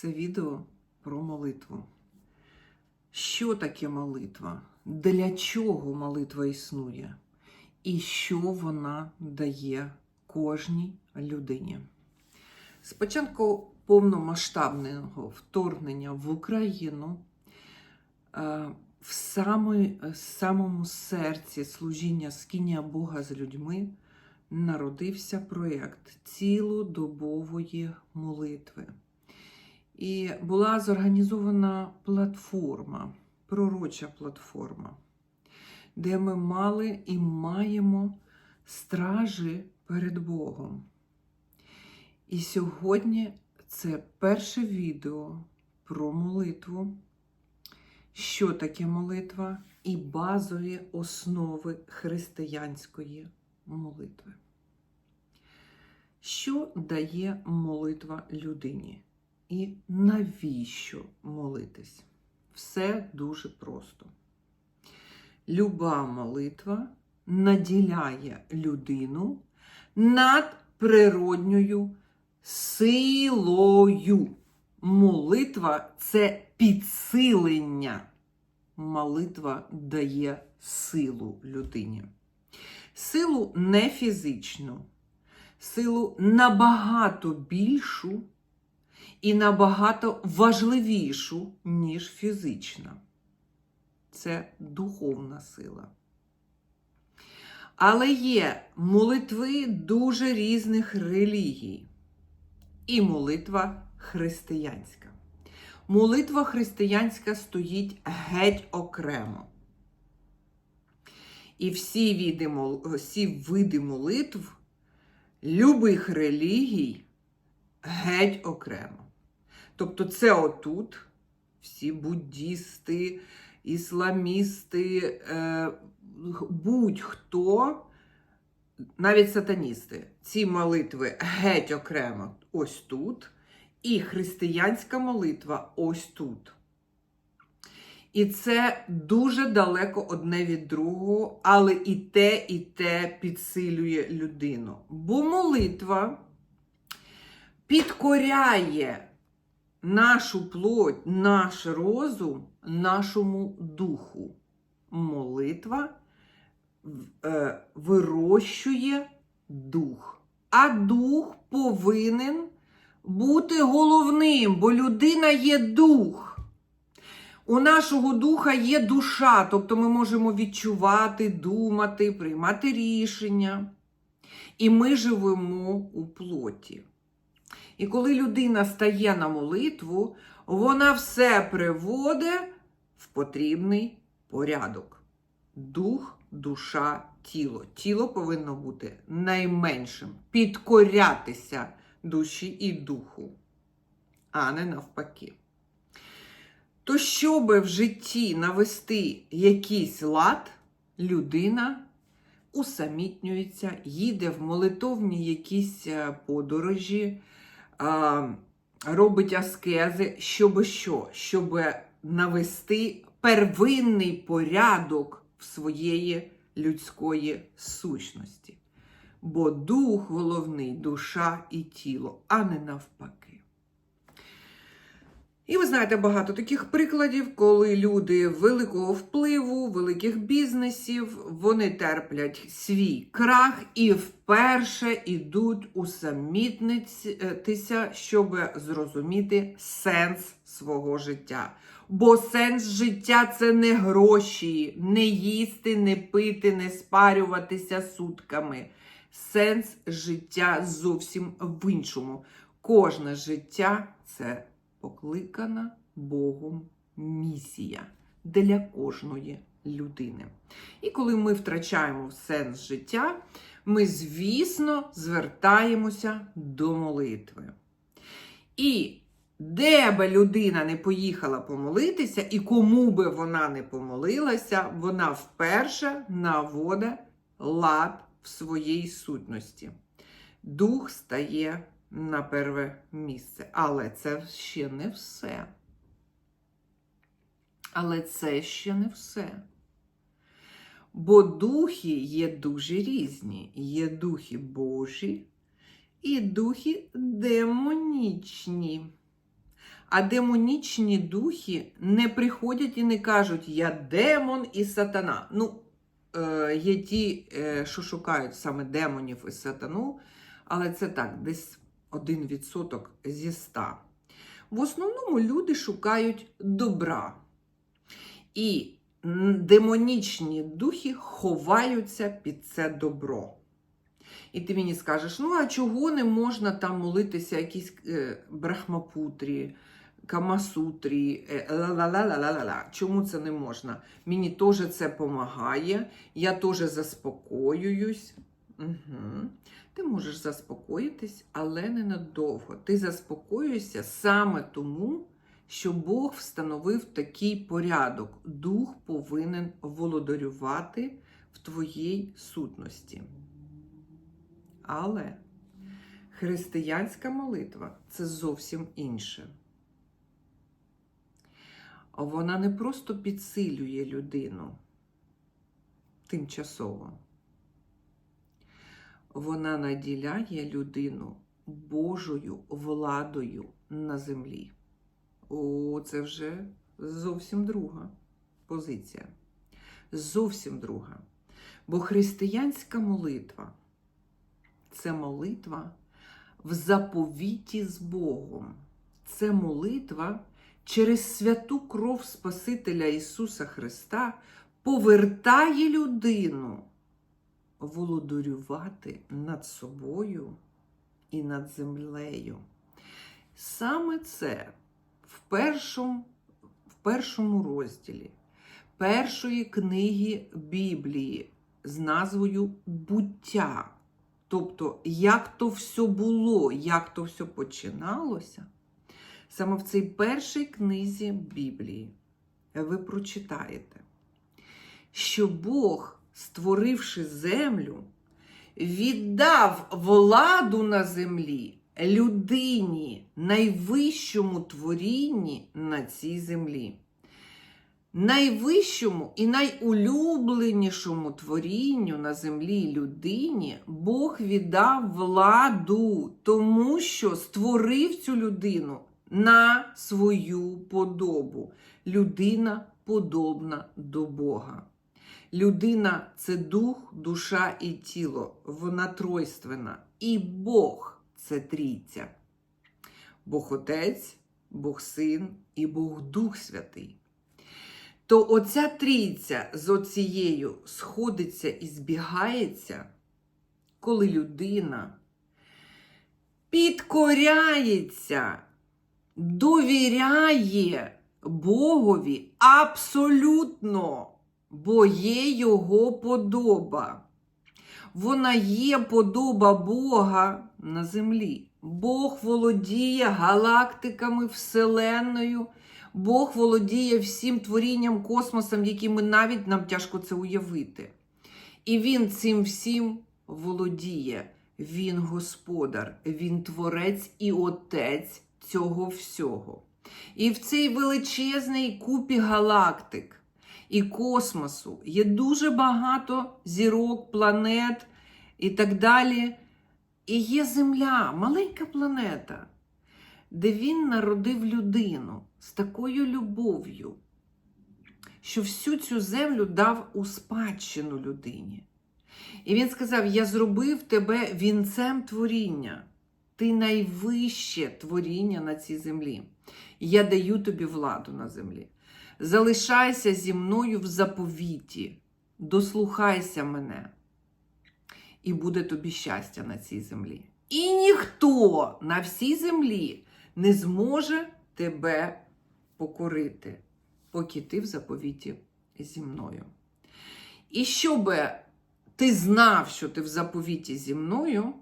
Це відео про молитву. Що таке молитва? Для чого молитва існує? І що вона дає кожній людині? З початку повномасштабного вторгнення в Україну е, в самому серці служіння скиня Бога з людьми народився проєкт цілодобової молитви. І була зорганізована платформа, пророча платформа, де ми мали і маємо стражі перед Богом. І сьогодні це перше відео про молитву, що таке молитва і базові основи християнської молитви. Що дає молитва людині? І навіщо молитись? Все дуже просто. Люба молитва наділяє людину над природньою силою. Молитва це підсилення. Молитва дає силу людині. Силу не фізичну, силу набагато більшу і набагато важливішу, ніж фізична. Це духовна сила. Але є молитви дуже різних релігій. І молитва християнська. Молитва християнська стоїть геть окремо. І всі види, всі види молитв любих релігій геть окремо. Тобто це отут всі буддісти, ісламісти, е, будь-хто, навіть сатаністи, ці молитви геть окремо ось тут, і християнська молитва ось тут. І це дуже далеко одне від другого, але і те, і те підсилює людину. Бо молитва підкоряє нашу плоть, наш розум, нашому духу. Молитва е, вирощує дух. А дух повинен бути головним, бо людина є дух. У нашого духа є душа, тобто ми можемо відчувати, думати, приймати рішення. І ми живемо у плоті. І коли людина стає на молитву, вона все приводить в потрібний порядок. Дух, душа, тіло. Тіло повинно бути найменшим, підкорятися душі і духу, а не навпаки. То, щоб в житті навести якийсь лад, людина усамітнюється, їде в молитовні якісь е, подорожі, робить аскези, щоб що? Щоб навести первинний порядок в своєї людської сущності. Бо дух головний, душа і тіло, а не навпаки. І ви знаєте багато таких прикладів, коли люди великого впливу, великих бізнесів, вони терплять свій крах і вперше йдуть усамітнитися, щоб зрозуміти сенс свого життя. Бо сенс життя це не гроші, не їсти, не пити, не спарюватися сутками. Сенс життя зовсім в іншому. Кожне життя це покликана Богом місія для кожної людини. І коли ми втрачаємо сенс життя, ми, звісно, звертаємося до молитви. І де би людина не поїхала помолитися, і кому би вона не помолилася, вона вперше наводить лад в своїй сутності. Дух стає на перве місце. Але це ще не все. Але це ще не все. Бо духи є дуже різні. Є духи Божі і духи демонічні. А демонічні духи не приходять і не кажуть Я демон і сатана. Ну, е, є ті, е, що шукають саме демонів і сатану, але це так, десь 1% зі 100. В основному люди шукають добра. І демонічні духи ховаються під це добро. І ти мені скажеш, ну а чого не можна там молитися якісь е, брахмапутрі, камасутрі, е, ла-ла-ла-ла-ла-ла. Чому це не можна? Мені теж це допомагає, я теж заспокоююсь. Угу. Ти можеш заспокоїтись, але ненадовго. Ти заспокоюєшся саме тому, що Бог встановив такий порядок. Дух повинен володарювати в твоїй сутності. Але християнська молитва це зовсім інше. Вона не просто підсилює людину тимчасово. Вона наділяє людину Божою владою на землі. О, це вже зовсім друга позиція. Зовсім друга. Бо християнська молитва це молитва в заповіті з Богом. Це молитва через святу кров Спасителя Ісуса Христа повертає людину володарювати над собою і над землею. Саме це в першому, в першому розділі першої книги Біблії з назвою Буття. Тобто, як то все було, як то все починалося, саме в цій першій книзі Біблії ви прочитаєте, що Бог, створивши землю, віддав владу на землі людині, найвищому творінні на цій землі. Найвищому і найулюбленішому творінню на землі людині Бог віддав владу, тому що створив цю людину на свою подобу. Людина подобна до Бога. Людина це дух, душа і тіло. Вона тройственна. І Бог це трійця. Бог Отець, Бог Син і Бог Дух Святий. То оця трійця з оцією сходиться і збігається, коли людина підкоряється, довіряє Богові абсолютно, бо є його подоба. Вона є подоба Бога на землі. Бог володіє галактиками, Вселенною. Бог володіє всім творінням космосом, ми навіть нам тяжко це уявити. І Він цим всім володіє. Він господар, він творець і отець цього всього. І в цій величезній купі галактик і космосу є дуже багато зірок, планет і так далі. І є Земля, маленька планета, де він народив людину з такою любов'ю, що всю цю землю дав у спадщину людині. І він сказав: Я зробив тебе вінцем творіння. Ти найвище творіння на цій землі. Я даю тобі владу на землі. Залишайся зі мною в заповіті, дослухайся мене, і буде тобі щастя на цій землі. І ніхто на всій землі не зможе тебе покорити, поки ти в заповіті зі мною. І щоб ти знав, що ти в заповіті зі мною,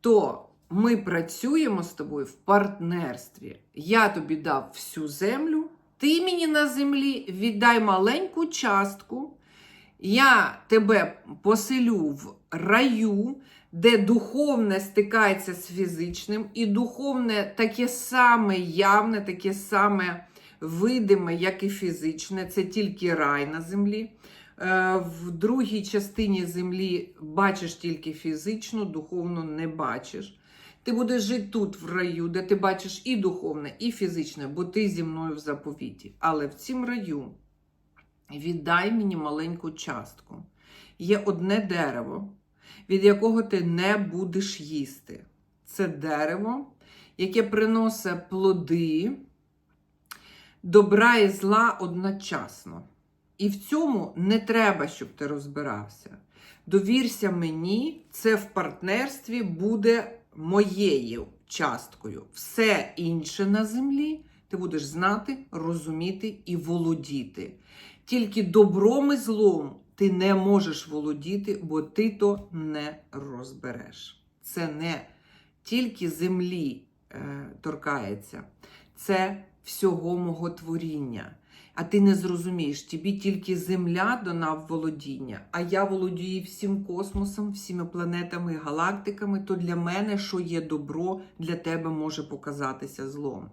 то ми працюємо з тобою в партнерстві. Я тобі дав всю землю, ти мені на землі віддай маленьку частку. Я тебе поселю в раю, де духовне стикається з фізичним, і духовне таке саме явне, таке саме видиме, як і фізичне. Це тільки рай на землі. Е, В другій частині землі бачиш тільки фізичну, духовну не бачиш. Ти будеш жити тут, в раю, де ти бачиш і духовне, і фізичне, бо ти зі мною в заповіті. Але в цім раю віддай мені маленьку частку. Є одне дерево, від якого ти не будеш їсти. Це дерево, яке приносить плоди добра і зла одночасно. І в цьому не треба, щоб ти розбирався. Довірся мені, це в партнерстві буде моєю часткою. Все інше на землі ти будеш знати, розуміти і володіти. Тільки добром і злом ти не можеш володіти, бо ти то не розбереш. Це не тільки землі е, торкається, це всього мого творіння. А ти не зрозумієш, тобі тільки земля дана в володіння, а я володію всім космосом, всіми планетами, галактиками, то для мене, що є добро, для тебе може показатися злом.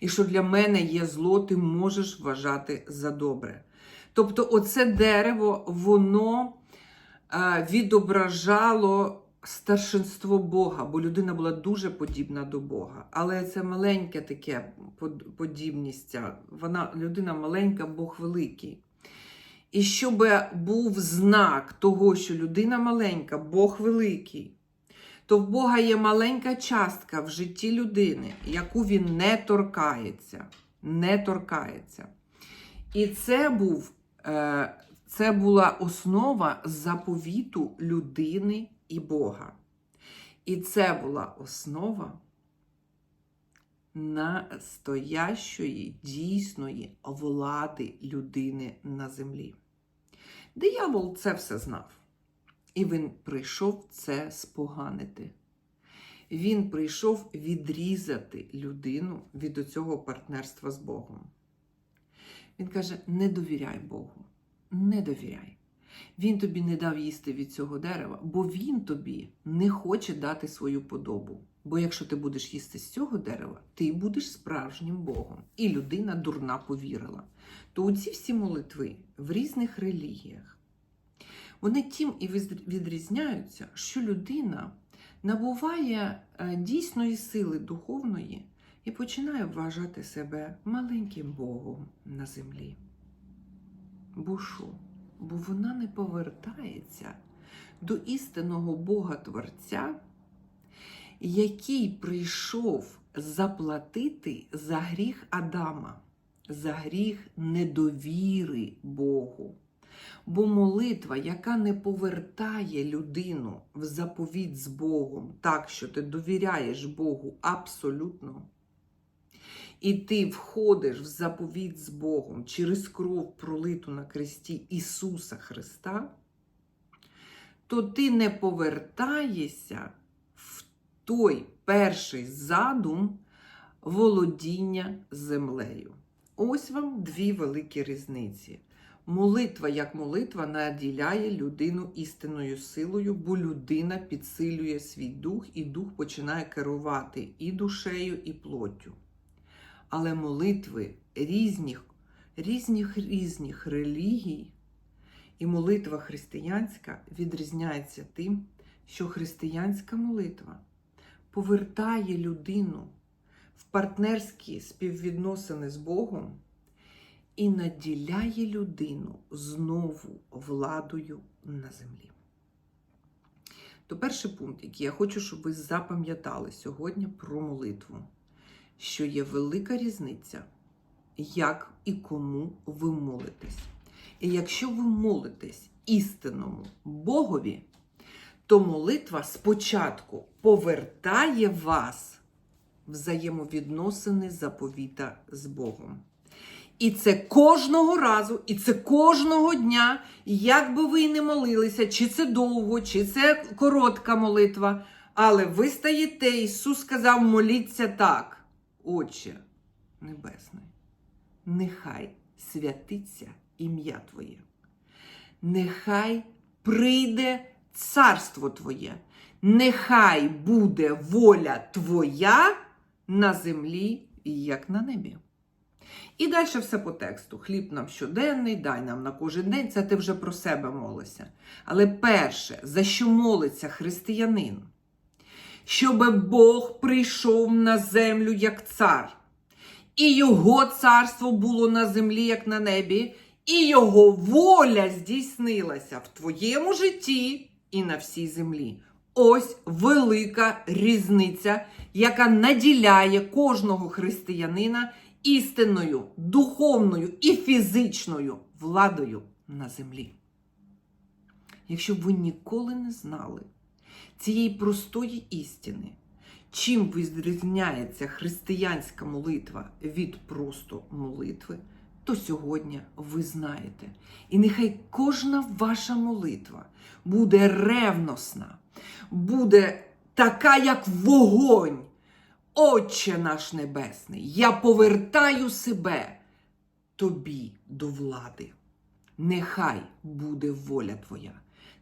І що для мене є зло, ти можеш вважати за добре. Тобто, оце дерево, воно е, відображало старшинство Бога, бо людина була дуже подібна до Бога. Але це маленьке таке подібність. Вона людина маленька, Бог великий. І щоб був знак того, що людина маленька, Бог великий, то в Бога є маленька частка в житті людини, яку він не торкається. Не торкається. І це був. е, Це була основа заповіту людини і Бога. І це була основа настоящої, дійсної влади людини на землі. Диявол це все знав. І він прийшов це споганити. Він прийшов відрізати людину від цього партнерства з Богом. Він каже: не довіряй Богу, не довіряй. Він тобі не дав їсти від цього дерева, бо він тобі не хоче дати свою подобу. Бо якщо ти будеш їсти з цього дерева, ти будеш справжнім Богом. І людина дурна повірила. То у ці всі молитви в різних релігіях, вони тим і відрізняються, що людина набуває е, дійсної сили духовної і починає вважати себе маленьким Богом на землі. Бо що? Бо вона не повертається до істинного Бога Творця, який прийшов заплатити за гріх Адама, за гріх недовіри Богу. Бо молитва, яка не повертає людину в заповідь з Богом, так що ти довіряєш Богу абсолютно, і ти входиш в заповідь з Богом через кров, пролиту на кресті Ісуса Христа, то ти не повертаєшся в той перший задум володіння землею. Ось вам дві великі різниці. Молитва як молитва наділяє людину істинною силою, бо людина підсилює свій дух, і дух починає керувати і душею, і плоттю. Але молитви різних, різних різних релігій і молитва християнська відрізняється тим, що християнська молитва повертає людину в партнерські співвідносини з Богом і наділяє людину знову владою на землі. То перший пункт, який я хочу, щоб ви запам'ятали сьогодні про молитву, що є велика різниця, як і кому ви молитесь. І якщо ви молитесь істинному Богові, то молитва спочатку повертає вас в взаємовідносини заповіта з Богом. І це кожного разу, і це кожного дня, як би ви не молилися, чи це довго, чи це коротка молитва. Але ви стаєте, Ісус сказав, моліться так, Отче Небесний, нехай святиться ім'я Твоє, нехай прийде царство Твоє, нехай буде воля Твоя на землі, як на небі. І далі все по тексту. Хліб нам щоденний, дай нам на кожен день. Це ти вже про себе молишся. Але перше, за що молиться християнин? Щоб Бог прийшов на землю як цар, і його царство було на землі, як на небі, і його воля здійснилася в твоєму житті і на всій землі. Ось велика різниця, яка наділяє кожного християнина істинною, духовною і фізичною владою на землі. Якщо б ви ніколи не знали цієї простої істини, чим відрізняється християнська молитва від просто молитви, то сьогодні ви знаєте. І нехай кожна ваша молитва буде ревносна, буде така, як вогонь. Отче наш Небесний, я повертаю себе тобі до влади. Нехай буде воля Твоя,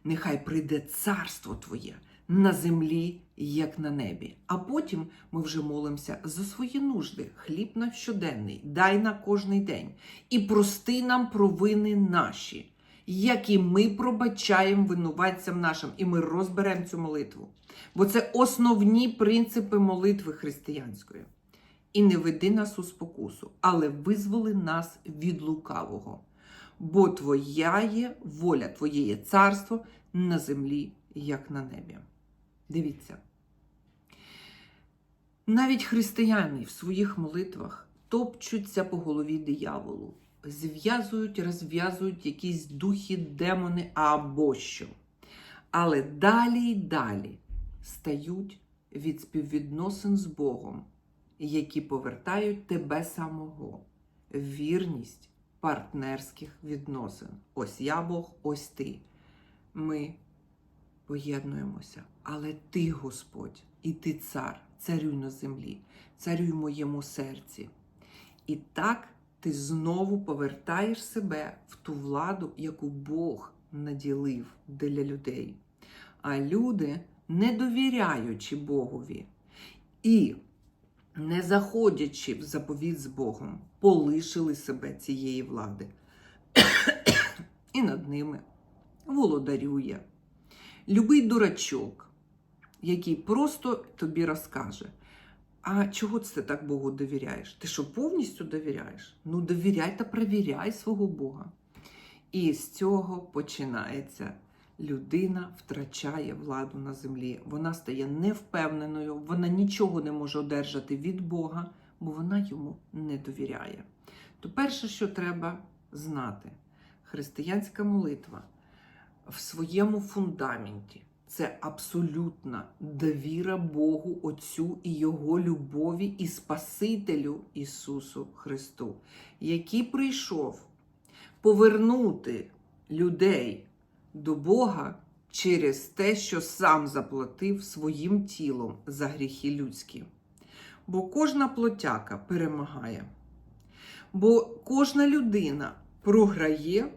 нехай прийде царство Твоє на землі, як на небі. А потім ми вже молимося за свої нужди, хліб на щоденний, дай на кожний день, і прости нам провини наші, як і ми пробачаємо винуватцям нашим, і ми розберемо цю молитву. Бо це основні принципи молитви християнської. І не веди нас у спокусу, але визволи нас від лукавого. Бо Твоя є воля, Твоє є царство на землі, як на небі. Дивіться. Навіть християни в своїх молитвах топчуться по голові дияволу, зв'язують, розв'язують якісь духи, демони або що. Але далі й далі стають від співвідносин з Богом, які повертають тебе самого, вірність партнерських відносин. Ось я Бог, ось ти. Ми поєднуємося. Але ти, Господь, і ти цар, царюй на землі, царюй в моєму серці. І так ти знову повертаєш себе в ту владу, яку Бог наділив для людей. А люди, не довіряючи Богові і не заходячи в заповіт з Богом, полишили себе цієї влади. І над ними володарює. Любий дурачок, який просто тобі розкаже. А чого це так Богу довіряєш? Ти що повністю довіряєш? Ну, довіряй та перевіряй свого Бога. І з цього починається. Людина втрачає владу на землі. Вона стає невпевненою, вона нічого не може одержати від Бога, бо вона йому не довіряє. То перше, що треба знати, християнська молитва в своєму фундаменті це абсолютна довіра Богу Отцю і Його любові і Спасителю Ісусу Христу, який прийшов повернути людей до Бога через те, що сам заплатив своїм тілом за гріхи людські. Бо кожна плотяка перемагає. Бо кожна людина програє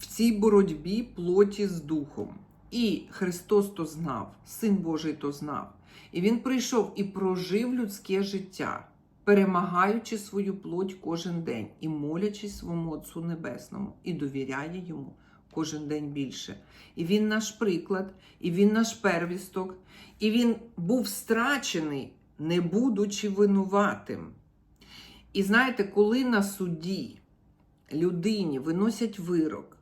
в цій боротьбі плоті з духом. І Христос то знав, Син Божий то знав. І Він прийшов і прожив людське життя, перемагаючи свою плоть кожен день і молячись своєму Отцу Небесному, і довіряє йому кожен день більше. І він наш приклад, і він наш первісток, і він був страчений, не будучи винуватим. І знаєте, коли на суді людині виносять вирок,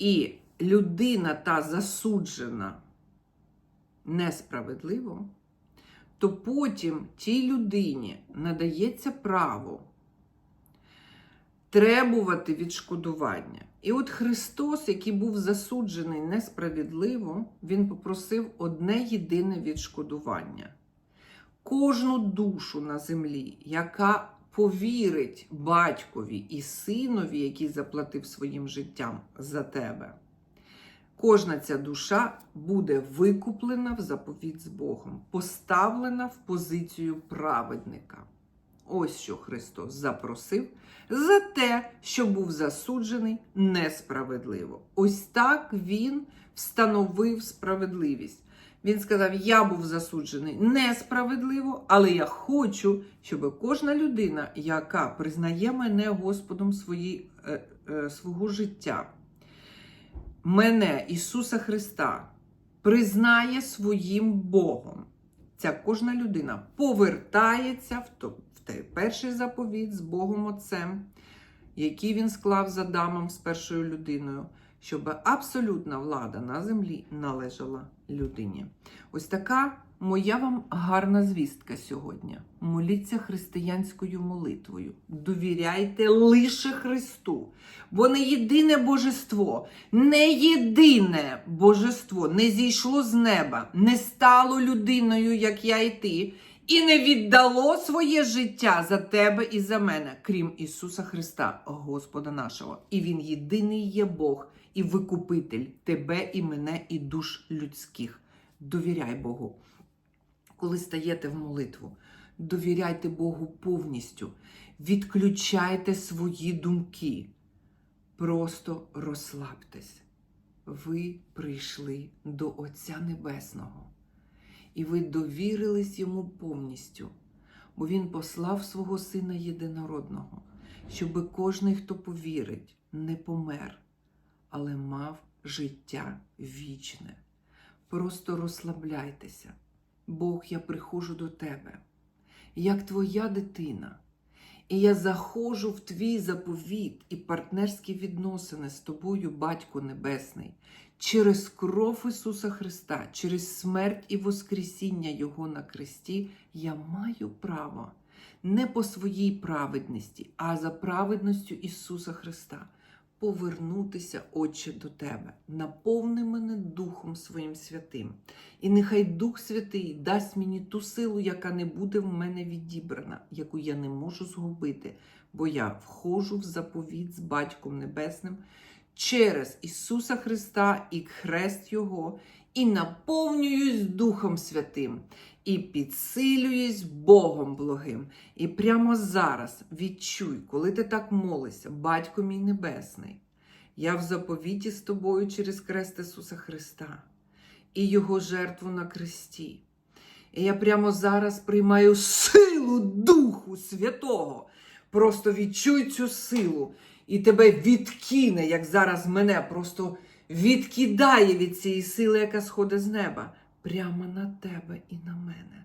і людина та засуджена несправедливо, то потім тій людині надається право требувати відшкодування. І от Христос, який був засуджений несправедливо, Він попросив одне єдине відшкодування. Кожну душу на землі, яка повірить батькові і синові, який заплатив своїм життям за тебе. Кожна ця душа буде викуплена в заповідь з Богом, поставлена в позицію праведника. Ось що Христос запросив за те, що був засуджений несправедливо. Ось так Він встановив справедливість. Він сказав: Я був засуджений несправедливо, але я хочу, щоб кожна людина, яка признає мене Господом свої, е, е, свого життя, мене, Ісуса Христа, признає своїм Богом. Ця кожна людина повертається в, в той перший заповіт з Богом Отцем, який він склав з Адамом з першою людиною, щоб абсолютна влада на землі належала людині. Ось така моя вам гарна звістка сьогодні. Моліться християнською молитвою. Довіряйте лише Христу, бо не єдине божество, не єдине божество не зійшло з неба, не стало людиною, як я і ти, і не віддало своє життя за тебе і за мене, крім Ісуса Христа, Господа нашого. І Він єдиний є Бог і викупитель тебе і мене, і душ людських. Довіряй Богу. Коли стаєте в молитву, довіряйте Богу повністю, відключайте свої думки. Просто розслабтесь. Ви прийшли до Отця Небесного, і ви довірились йому повністю, бо Він послав свого Сина Єдинородного, щоби кожний, хто повірить, не помер, але мав життя вічне. Просто розслабляйтеся. Бог, я приходжу до тебе, як твоя дитина, і я заходжу в твій заповіт і партнерські відносини з тобою, Батько Небесний, через кров Ісуса Христа, через смерть і Воскресіння Його на кресті, я маю право не по своїй праведності, а за праведністю Ісуса Христа повернутися, Отче, до Тебе, наповни мене Духом Своїм святим. І нехай Дух Святий дасть мені ту силу, яка не буде в мене відібрана, яку я не можу згубити, бо я входжу в заповіт з Батьком Небесним через Ісуса Христа і хрест Його, і наповнююсь Духом Святим, і підсилююсь Богом благим. І прямо зараз відчуй, коли ти так молишся, Батько мій Небесний, я в заповіті з тобою через хрест Ісуса Христа і Його жертву на кресті. І я прямо зараз приймаю силу Духу Святого. Просто відчуй цю силу, і тебе відкине, як зараз мене, просто відкидає від цієї сили, яка сходить з неба, прямо на тебе і на мене.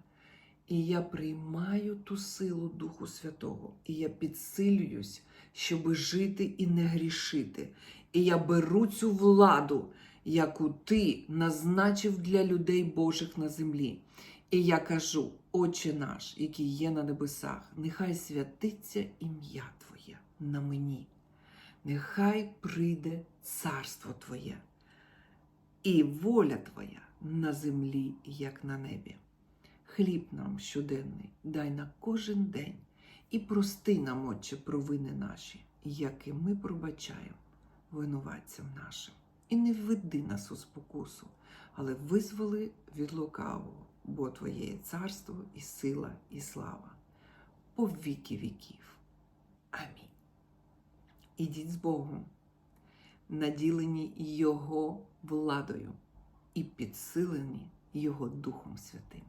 І я приймаю ту силу Духу Святого, і я підсилююсь, щоби жити і не грішити. І я беру цю владу, яку ти назначив для людей Божих на землі. І я кажу, Отче наш, який є на небесах, нехай святиться ім'я Твоє на мені, нехай прийде царство Твоє, і воля Твоя на землі, як на небі. Хліб нам щоденний дай на кожен день і прости нам, Отче, провини наші, як і ми пробачаємо винуватцям нашим. І не введи нас у спокусу, але визволи від лукавого, бо Твоє є царство і сила, і слава по віки віків. Амінь. Ідіть з Богом, наділені Його владою і підсилені Його Духом Святим.